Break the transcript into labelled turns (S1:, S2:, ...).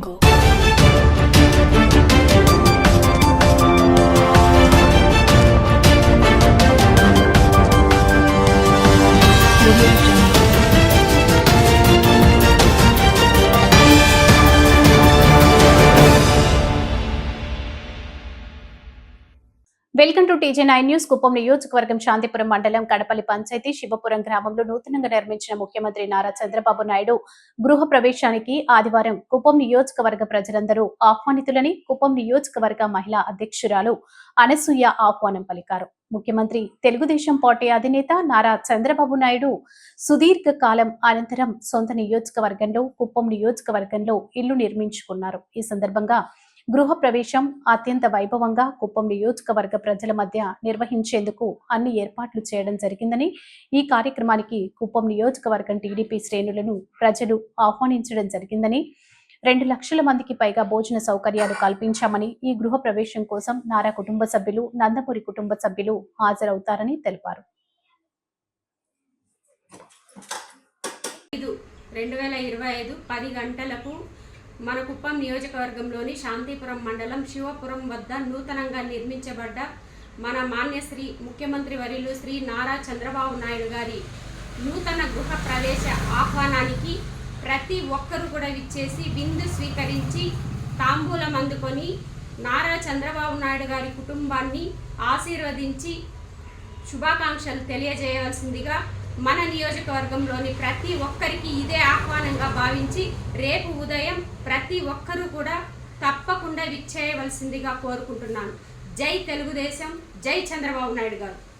S1: jungle. Welcome to TG nine news Kuppam నియోజకవర్గం శాంతిపురం మండలం కడపల్లి పంచాయతీ శివపురం గ్రామంలో నూతనంగా నిర్మించిన ముఖ్యమంత్రి నారా చంద్రబాబు నాయుడు గృహ ప్రవేశానికి ఆదివారం కుప్పం నియోజకవర్గ ప్రజలందరూ ఆహ్వానితులని కుప్పం నియోజకవర్గ మహిళా అధ్యక్షురాలు అనసూయ ఆహ్వానం పలికారు ముఖ్యమంత్రి తెలుగుదేశం పార్టీ అధినేత నారా చంద్రబాబు నాయుడు సుదీర్ఘ కాలం అనంతరం సొంత నియోజకవర్గంలో కుప్పం నియోజకవర్గంలో ఇల్లు నిర్మించుకున్నారు ఈ సందర్భంగా గృహప్రవేశం అత్యంత వైభవంగా కుప్పం నియోజకవర్గ ప్రజల మధ్య నిర్వహించేందుకు అన్ని ఏర్పాట్లు చేయడం జరిగిందని ఈ కార్యక్రమానికి కుప్పం నియోజకవర్గం టీడీపీ శ్రేణులను ప్రజలు ఆహ్వానించడం జరిగిందని రెండు లక్షల మందికి పైగా భోజన సౌకర్యాలు కల్పించామని ఈ గృహ ప్రవేశం కోసం నారా కుటుంబ సభ్యులు నందమూరి కుటుంబ సభ్యులు హాజరవుతారని తెలిపారు
S2: రెండు వేల ఇరవై ఐదు పది గంటలకు మన కుప్పం నియోజకవర్గంలోని శాంతిపురం మండలం శివపురం వద్ద నూతనంగా నిర్మించబడ్డ మన మాన్యశ్రీ ముఖ్యమంత్రి వర్యులు శ్రీ నారా చంద్రబాబు నాయుడు గారి నూతన గృహ ప్రవేశ ఆహ్వానానికి ప్రతి ఒక్కరు కూడా విచ్చేసి విందు స్వీకరించి తాంబూలం అందుకొని నారా చంద్రబాబు నాయుడు గారి కుటుంబాన్ని ఆశీర్వదించి శుభాకాంక్షలు తెలియజేయవలసిందిగా మన నియోజకవర్గంలోని ప్రతి ఒక్కరికి ఇదే భావించి రేపు ఉదయం ప్రతి ఒక్కరూ కూడా తప్పకుండా విచ్చేయవలసిందిగా కోరుకుంటున్నాను జై తెలుగుదేశం జై చంద్రబాబు నాయుడు గారు